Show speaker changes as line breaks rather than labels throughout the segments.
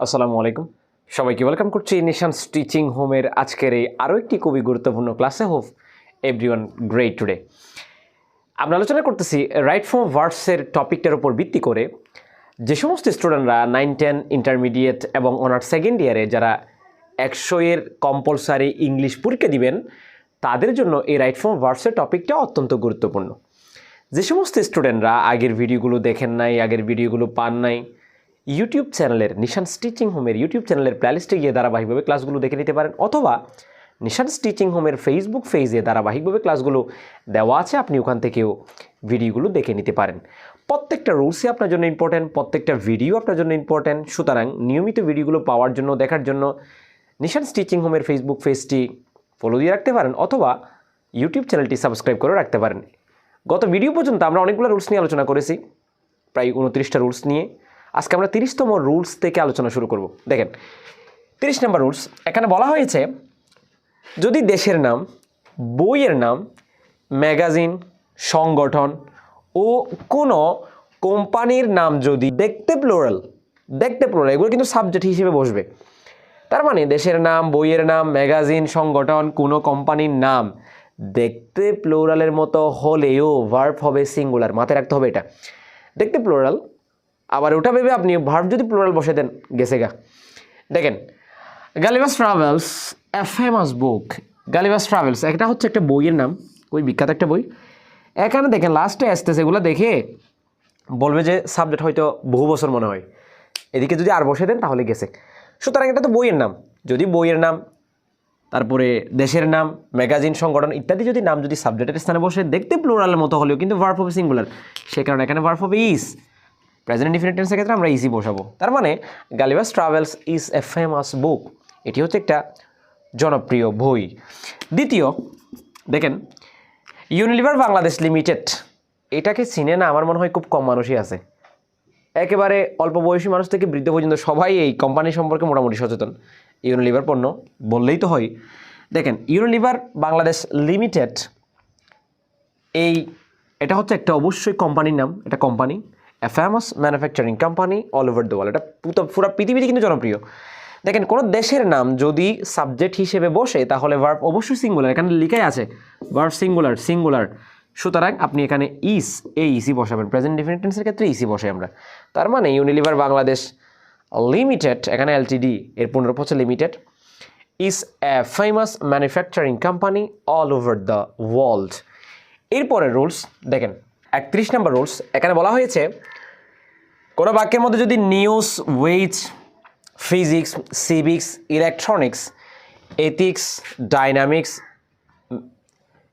আসসালামু আলাইকুম। সবাইকে ওয়েলকাম করছি নিশান স্টিচিং হোমের আজকের এই আরও একটি খুবই গুরুত্বপূর্ণ ক্লাসে। হোপ এভরিওয়ান গ্রেট টুডে আমরা আলোচনা করতেছি রাইট ফ্রম ভার্সের টপিকটার উপর ভিত্তি করে যে সমস্ত স্টুডেন্টরা নাইন টেন ইন্টারমিডিয়েট এবং অনার্স সেকেন্ড ইয়ারে যারা একশো এর কম্পালসারি ইংলিশ পরীক্ষা দিবেন, তাদের জন্য এই রাইট ফ্রম ভার্সের টপিকটা অত্যন্ত গুরুত্বপূর্ণ। যে সমস্ত স্টুডেন্টরা আগের ভিডিওগুলো দেখেন নাই, আগের ভিডিওগুলো পান নাই ইউটিউব চ্যানেলের নিশান স্টিচিং হোমের ইউটিউব চ্যানেলের প্ল্যালিস্টে গিয়ে ধারাবাহিকভাবে ক্লাসগুলো দেখে নিতে পারেন। অথবা নিশান স্টিচিং হোমের ফেসবুক পেজে ধারাবাহিকভাবে ক্লাসগুলো দেওয়া আছে, আপনি ওখান থেকেও ভিডিওগুলো দেখে নিতে পারেন। প্রত্যেকটা রুলসই আপনার জন্য ইম্পর্ট্যান্ট প্রত্যেকটা ভিডিও আপনার জন্য ইম্পর্ট্যান্ট সুতরাং নিয়মিত ভিডিওগুলো পাওয়ার জন্য, দেখার জন্য নিশান স্টিচিং হোমের ফেসবুক পেজটি ফলো দিয়ে রাখতে পারেন, অথবা ইউটিউব চ্যানেলটি সাবস্ক্রাইব করে রাখতে পারেন। গত ভিডিও পর্যন্ত আমরা অনেকগুলো রুলস নিয়ে আলোচনা করেছি, প্রায় উনত্রিশটা রুলস নিয়ে। আজকে আমরা তিরিশতম রুলস থেকে আলোচনা শুরু করব। দেখেন, তিরিশ নম্বর রুলস, এখানে বলা হয়েছে, যদি দেশের নাম, বইয়ের নাম, ম্যাগাজিন, সংগঠন ও কোনো কোম্পানির নাম যদি দেখতে প্লোরাল দেখতে প্লোরাল এগুলো কিন্তু সাবজেক্ট হিসেবে বসবে। তার মানে দেশের নাম, বইয়ের নাম, ম্যাগাজিন, সংগঠন, কোনো কোম্পানির নাম দেখতে প্লোরালের মতো হলেও ভার্ভ হবে সিঙ্গুলার মাথায় রাখতে হবে এটা। দেখতে প্লোরাল আবার ওটা ভেবে আপনি ভার্ব যদি প্লোরাল বসে দেন, গেছে গা। দেখেন Gulliver's Travels a famous book Gulliver's Travels একটা হচ্ছে একটা বইয়ের নাম, ওই বিখ্যাত একটা বই। এখানে দেখেন লাস্টে আসতেছে, এগুলো দেখে বলবে যে সাবজেক্ট হয়তো বহু বছর মনে হয়। এদিকে যদি আর বসে দেন, তাহলে গেছে। সুতরাং এটা তো বইয়ের নাম। যদি বইয়ের নাম, তারপরে দেশের নাম ম্যাগাজিন সংগঠন ইত্যাদি যদি নাম যদি সাবজেক্টের স্থানে বসে, দেখতে প্লোরালের মতো হলেও কিন্তু ভার্ফ অফ সিঙ্গুলার সে কারণে এখানে verb of is present definite টেন্সের ক্ষেত্রে আমরা ইজি বসাবো। তার মানে Gulliver's Travels is a famous book এটি হচ্ছে একটা জনপ্রিয় বই। দ্বিতীয়, দেখেন ইউনিলিভার বাংলাদেশ লিমিটেড এটাকে চিনে না, আমার মনে হয় খুব কম মানুষই আছে। একেবারে অল্প বয়সী মানুষ থেকে বৃদ্ধ পর্যন্ত সবাই এই কোম্পানি সম্পর্কে মোটামুটি সচেতন। ইউনিলিভার পণ্য বললেই তো হয়। দেখেন ইউনিলিভার বাংলাদেশ লিমিটেড এই, এটা হচ্ছে একটা অবশ্যই কোম্পানির নাম এটা company famous manufacturing company all over the world এটা পুরো পৃথিবীতে কিন্তু জনপ্রিয়। দেখেন, কোনো দেশের নাম যদি সাবজেক্ট হিসেবে বসে, তাহলে ভার্ব অবশ্যই সিঙ্গুলার এখানে লিখাই আছে ভার্ব সিঙ্গুলার সিঙ্গুলার সুতরাং আপনি এখানে ইস এই ইসি বসাবেন। প্রেজেন্ট ডিফিনিটেন্সের ক্ষেত্রে ইসি বসে আমরা। তার মানে ইউনিলিভার বাংলাদেশ লিমিটেড এখানে এলটিডি এর পুনরূপ হচ্ছে limited is a famous manufacturing company all over the world এরপরে রুলস দেখেন, একত্রিশ নম্বর রুলস এখানে বলা হয়েছে কোনো বাক্যের মধ্যে যদি news ways physics civics electronics ethics dynamics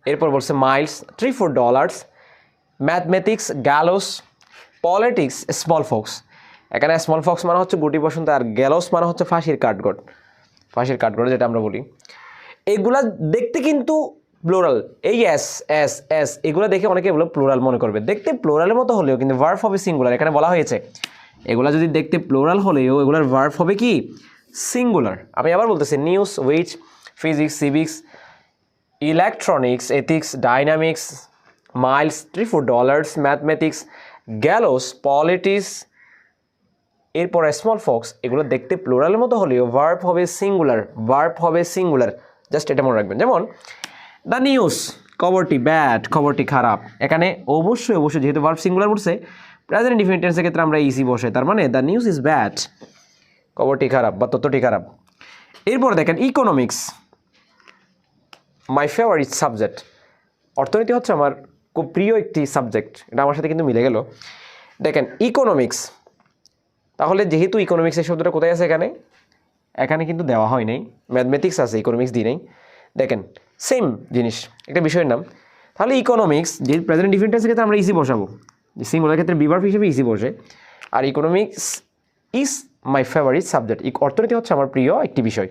এরপর বলছে miles three four dollars mathematics gallows politics smallpox এখানে স্মল ফক্স মানে হচ্ছে গুটি বসন্ত আর গ্যালোস মানে হচ্ছে ফাঁসির কাঠগড়। ফাঁসির কাঠগড় যেটা আমরা বলি। এগুলা দেখতে কিন্তু প্লোরাল এই এস এস এস এগুলো দেখে অনেকে এগুলো প্লোরাল মনে করবে। দেখতে প্লোরালের মতো হলেও কিন্তু ভার্ভ হবে সিঙ্গুলার এখানে বলা হয়েছে। এগুলো যদি দেখতে প্লোরাল হলেও, এগুলোর ভার্ভ হবে কি? সিঙ্গুলার আমি আবার বলতেছি news which physics civics electronics ethics dynamics miles three four dollars mathematics gallows politics এরপর স্মল ফক্স এগুলো দেখতে প্লোরালের মতো হলেও ভার্ব হবে সিঙ্গুলার ভার্ব হবে সিঙ্গুলার জাস্ট এটা মনে রাখবেন। যেমন দ্য নিউজ খবরটি ব্যাড খবরটি খারাপ। এখানে অবশ্যই অবশ্যই যেহেতু ভার্ব সিঙ্গুলার বলছে প্রেজেন্ট ডিফিনিটেন্সের ক্ষেত্রে আমরা ইজি বসে, তার মানে দ্য নিউজ ইজ ব্যাড খবরটি খারাপ বা তথ্যটি খারাপ। এরপর দেখেন ইকোনমিক্স মাই ফেভারিট সাবজেক্ট অর্থনীতি হচ্ছে আমার খুব প্রিয় একটি সাবজেক্ট এটা আমার সাথে কিন্তু মিলে গেল। দেখেন ইকোনমিক্স তাহলে যেহেতু ইকোনমিক্সের শব্দটা কোথায় আছে এখানে? এখানে কিন্তু দেওয়া হয় নাই। ম্যাথমেটিক্স আছে ইকোনমিক্স দিই নাই। দেখেন সেম জিনিস, একটা বিষয়ের নাম। তাহলে ইকোনমিক্স যে প্রেজেন্ট ডিফিনিটেন্সের ক্ষেত্রে আমরা ইসি বসাবো। সিঙ্গুলার ক্ষেত্রে বিভার্ভ হিসেবে ইসি বসে। আর economics is my favourite subject অর্থনীতি হচ্ছে আমার প্রিয় একটি বিষয়।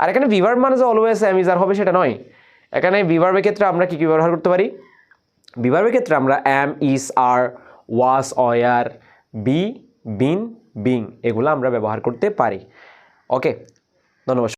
আর এখানে বিভার্ভ মানে যে অলওয়েজ অ্যামিজার হবে সেটা নয়। এখানে বিভার্ভের ক্ষেত্রে আমরা কী কী ব্যবহার করতে পারি? বিভার্ভের ক্ষেত্রে আমরা am is are was were be been being এগুলো আমরা ব্যবহার করতে পারি। ওকে ধন্যবাদ।